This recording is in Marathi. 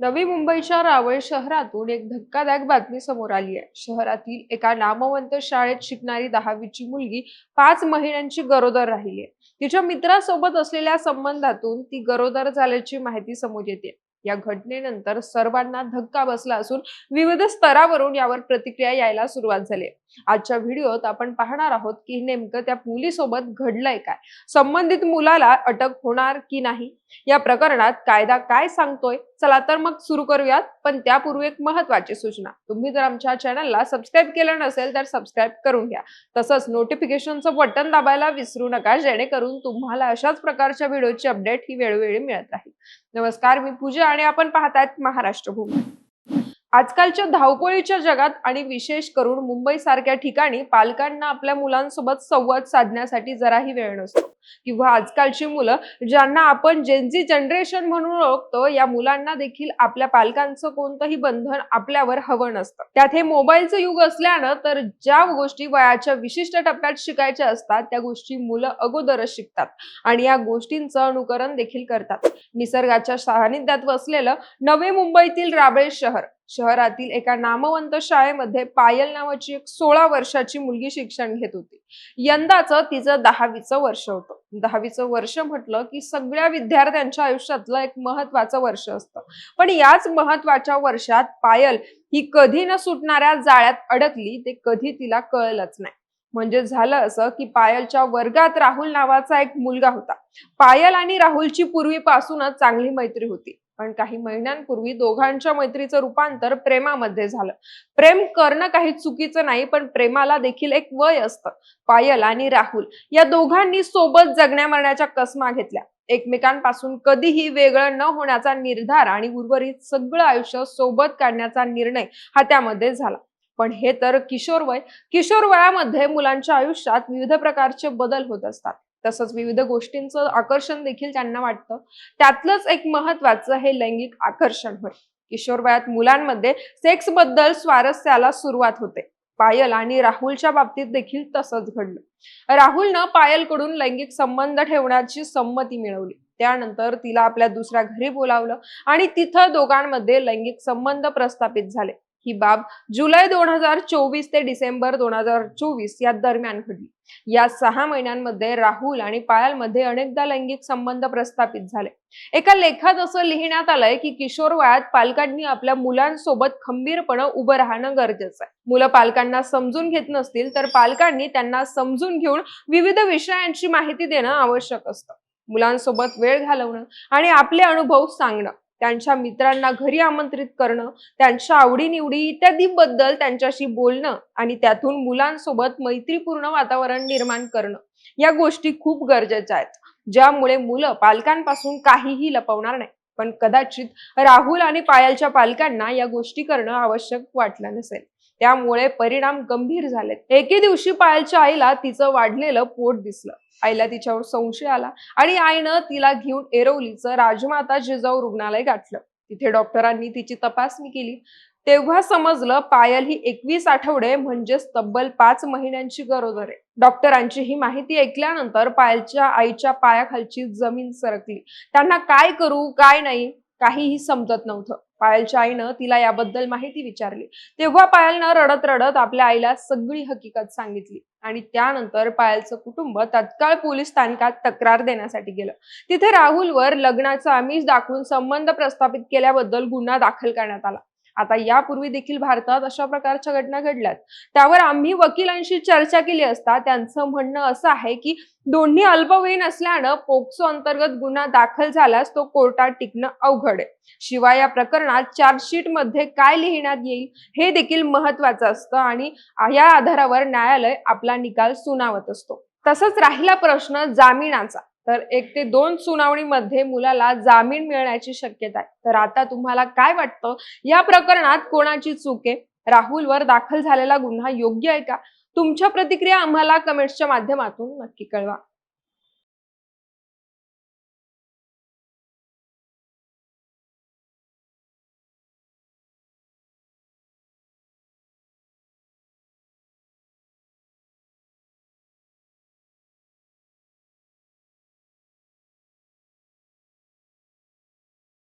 नवी मुंबईच्या रावळ शहरातून एक धक्कादायक बातमी समोर आली आहे. शहरातील एका नामवंत शाळेत शिकणारी दहावीची मुलगी पाच महिन्यांची गरोदर राहिली आहे. तिच्या मित्रासोबत असलेल्या संबंधातून ती गरोदर झाल्याची माहिती समोर येते. या घटनेनंतर सर्वांना धक्का बसला असून विविध स्तरावरून यावर प्रतिक्रिया यायला सुरुवात झाली आहे. आजच्या व्हिडिओत आपण पाहणार आहोत की नेमकं त्या मुलीसोबत घडलंय काय? संबंधित मुलाला अटक होणार की नाही? या प्रकरणात कायदा काय सांगतोय? चला तर मग सुरू करूयात पण त्यापूर्वी एक महत्वाची सूचना. तुम्ही जर आमच्या चॅनलला सबस्क्राईब केलं नसेल तर सबस्क्राईब करून घ्या. तसंच नोटिफिकेशनचं बटन दाबायला विसरू नका जेणेकरून तुम्हाला अशाच प्रकारच्या व्हिडिओची अपडेट ही वेळोवेळी मिळत राहील. नमस्कार मी पूजा आणि आपण पाहतायत महाराष्ट्र भूमी आजकालच्या धावपळीच्या जगात आणि विशेष करून मुंबई सारख्या ठिकाणी पालकांना आपल्या मुलांसोबत संवाद साधण्यासाठी जराही वेळ नसतो. किंवा आजकालची मुलं ज्यांना आपण जेनझी जनरेशन म्हणून ओळखतो या मुलांना देखील आपल्या पालकांचं कोणतंही बंधन आपल्यावर हवं नसतं. त्यात हे मोबाईलचं युग असल्यानं तर ज्या गोष्टी वयाच्या विशिष्ट टप्प्यात शिकायच्या असतात त्या गोष्टी मुलं अगोदरच शिकतात. आणि या गोष्टींचं अनुकरण देखील करतात. निसर्गाच्या सानिध्यात वसलेलं नवे मुंबईतील राबळे शहर शहरातील एका नामवंत शाळेमध्ये पायल नावाची एक सोळा वर्षाची मुलगी शिक्षण घेत होती. यंदाच तिचं दहावीचं वर्ष होतं. दहावीचं वर्ष म्हटलं की सगळ्या विद्यार्थ्यांच्या आयुष्यातलं एक महत्वाचं वर्ष असतं. पण याच महत्त्वाच्या वर्षात पायल ही कधी न सुटणाऱ्या जाळ्यात अडकली ते कधी तिला कळलंच नाही. म्हणजे झालं असं की पायलच्या वर्गात राहुल नावाचा एक मुलगा होता. पायल आणि राहुलची पूर्वीपासूनच चांगली मैत्री होती. पण काही महिन्यांपूर्वी दोघांच्या मैत्रीचं रूपांतर प्रेमामध्ये झालं. प्रेम करणं काही चुकीचं नाही पण प्रेमाला देखील एक वय असतं पायल आणि राहुल. या दोघांनी सोबत जगण्या मरण्याच्या कसमा घेतल्या. एकमेकांपासून कधीही वेगळं न होण्याचा निर्धार आणि उर्वरित सगळं आयुष्य सोबत काढण्याचा निर्णय हा त्यामध्ये झाला. पण हे तर किशोर वय किशोर वयामध्ये मुलांच्या आयुष्यात विविध प्रकारचे बदल होत असतात. तसंच विविध गोष्टींचं आकर्षण देखील त्यांना वाटतं. त्यातलंच एक महत्वाचं हे लैंगिक आकर्षण होय. किशोर वयात मुलांमध्ये सेक्सबद्दल स्वारस्याला सुरुवात होते. पायल आणि राहुलच्या बाबतीत देखील तसंच घडलं. राहुलनं पायलकडून लैंगिक संबंध ठेवण्याची संमती मिळवली. त्यानंतर तिला आपल्या दुसऱ्या घरी बोलावलं आणि तिथं दोघांमध्ये लैंगिक संबंध प्रस्थापित झाले. ही बाब जुलै दोन हजार चोवीस ते डिसेंबर दोन हजार चोवीस या दरम्यान घडली. या सहा महिन्यांमध्ये राहुल आणि पायलमध्ये अनेकदा लैंगिक संबंध प्रस्थापित झाले. एका लेखात असं लिहिण्यात आलंय की किशोर वयात पालकांनी आपल्या मुलांसोबत खंबीरपणे उभं राहणं गरजेचं आहे. मुलं पालकांना समजून घेत नसतील तर पालकांनी त्यांना समजून घेऊन विविध विषयांची माहिती देणं आवश्यक असतं. मुलांसोबत वेळ घालवणं आणि आपले अनुभव सांगणं त्यांच्या मित्रांना घरी आमंत्रित करणं त्यांच्या आवडीनिवडी इत्यादी बद्दल त्यांच्याशी बोलणं आणि त्यातून मुलांसोबत मैत्रीपूर्ण वातावरण निर्माण करणं या गोष्टी खूप गरजेच्या आहेत. ज्यामुळे मुलं पालकांपासून काहीही लपवणार नाही. पण कदाचित राहुल आणि पायलच्या पालकांना या गोष्टी करणं आवश्यक वाटलं नसेल. त्यामुळे परिणाम गंभीर झालेत. एके दिवशी पायलच्या आईला तिचं वाढलेलं पोट दिसलं. आईला तिच्यावर संशय आला आणि आईनं तिला घेऊन एरवलीचं राजमाता जिजाऊ रुग्णालय गाठलं. तिथे डॉक्टरांनी तिची तपासणी केली. तेव्हा समजलं पायल ही एकवीस आठवडे म्हणजेच तब्बल पाच महिन्यांची गरोदर आहे. डॉक्टरांची ही माहिती ऐकल्यानंतर पायलच्या आईच्या पायाखालची जमीन सरकली. त्यांना काय करू काय नाही? काहीही समजत नव्हतं. पायलच्या आईनं तिला याबद्दल माहिती विचारली. तेव्हा पायलनं रडत रडत आपल्या आईला सगळी हकीकत सांगितली आणि त्यानंतर पायलचं कुटुंब तत्काळ पोलीस स्थानकात तक्रार देण्यासाठी गेलं. तिथे राहुलवर लग्नाचं आमिष दाखवून संबंध प्रस्थापित केल्याबद्दल गुन्हा दाखल करण्यात आला. आता यापूर्वी देखील भारतात अशा प्रकारच्या घटना घडल्यात. त्यावर आम्ही वकिलांशी चर्चा केली असता त्यांचं म्हणणं असं आहे की दोन्ही अल्पवयीन असल्यानं पोक्सो अंतर्गत गुन्हा दाखल झाल्यास तो कोर्टात टिकणं अवघड आहे. शिवाय या प्रकरणात चार्जशीटमध्ये काय लिहिण्यात येईल हे देखील महत्वाचं असतं आणि या आधारावर न्यायालय आपला निकाल सुनावत असतो. तसंच राहिला प्रश्न जामिनाचा. तर एक ते दोन सुनावणीमध्ये मुलाला जामीन मिळण्याची शक्यता आहे. तर आता तुम्हाला काय वाटतं? या प्रकरणात कोणाची चूक आहे? राहुलवर दाखल झालेला गुन्हा योग्य आहे का? तुमच्या प्रतिक्रिया आम्हाला कमेंट्सच्या माध्यमातून नक्की कळवा.